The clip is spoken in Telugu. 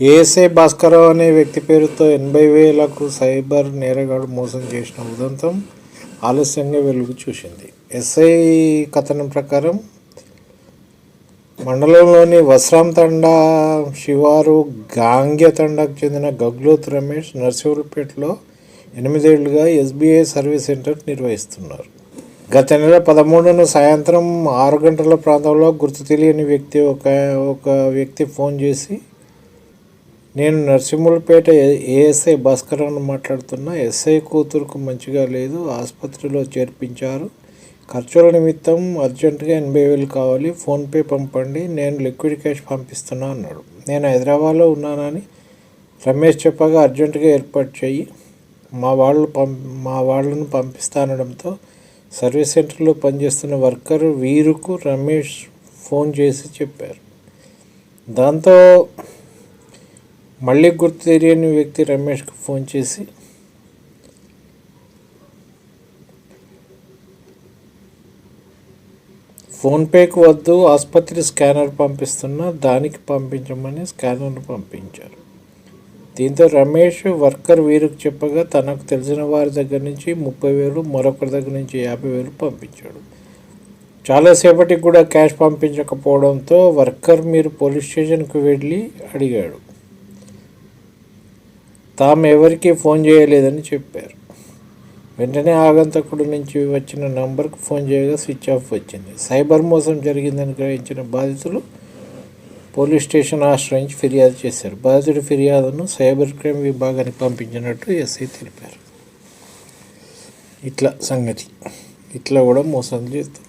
ఏఎస్ఐ భాస్కరరావు అనే వ్యక్తి పేరుతో ఎనభై వేలకు సైబర్ నేరగాడు మోసం చేసిన ఉదంతం ఆలస్యంగా వెలుగు చూసింది. ఎస్ఐ కథనం ప్రకారం మండలంలోని వస్రాం తండా శివారు గాంగ్య తండాకు చెందిన గగ్లోత్ రమేష్ నర్సింహులపేటలో ఎనిమిదేళ్ళుగా ఎస్బీఐ సర్వీస్ సెంటర్ నిర్వహిస్తున్నారు. గత నెల పదమూడున సాయంత్రం ఆరు గంటల ప్రాంతంలో గుర్తు తెలియని వ్యక్తి ఒక ఒక వ్యక్తి ఫోన్ చేసి నేను నరసింహులపేట ఏఎస్ఐ భాస్కరన్ మాట్లాడుతున్నా. ఎస్ఐ కూతురుకు మంచిగా లేదు. ఆసుపత్రిలో చేర్పించారు. ఖర్చుల నిమిత్తం అర్జెంటుగా ఎనభై వేలు కావాలి. ఫోన్పే పంపండి. నేను లిక్విడ్ క్యాష్ పంపిస్తున్నా అన్నాడు. నేను హైదరాబాద్లో ఉన్నానని రమేష్ చెప్పగా అర్జెంటుగా ఏర్పాటు చెయ్యి. మా వాళ్ళు పం మా వాళ్ళను పంపిస్తానడంతో సర్వీస్ సెంటర్లో పనిచేస్తున్న వర్కర్ వీరుకు రమేష్ ఫోన్ చేసి చెప్పారు. దాంతో మళ్ళీ గుర్తు తెలియని వ్యక్తి రమేష్కు ఫోన్ చేసి ఫోన్పేకు వద్దు ఆసుపత్రి స్కానర్ పంపిస్తున్నా దానికి పంపించమని స్కానర్ను పంపించారు. దీంతో రమేష్ వర్కర్ వీరికి చెప్పగా తనకు తెలిసిన వారి దగ్గర నుంచి ముప్పై వేలు మరొకరి దగ్గర నుంచి యాభై వేలు పంపించాడు. చాలాసేపటికి కూడా క్యాష్ పంపించకపోవడంతో వర్కర్ మీరు పోలీస్ స్టేషన్కి వెళ్ళి అడిగాడు. తాము ఎవరికీ ఫోన్ చేయలేదని చెప్పారు. వెంటనే ఆగంతకుడు నుంచి వచ్చిన నంబర్కు ఫోన్ చేయగా స్విచ్ ఆఫ్ వచ్చింది. సైబర్ మోసం జరిగిందని గ్రహించిన బాధితులు పోలీస్ స్టేషన్ ఆశ్రయించి ఫిర్యాదు చేశారు. బాధితుడి ఫిర్యాదును సైబర్ క్రైమ్ విభాగానికి పంపించినట్టు ఎస్ఐ తెలిపారు. ఇట్లా సంగతి. ఇట్లా కూడా మోసం చేస్తారు.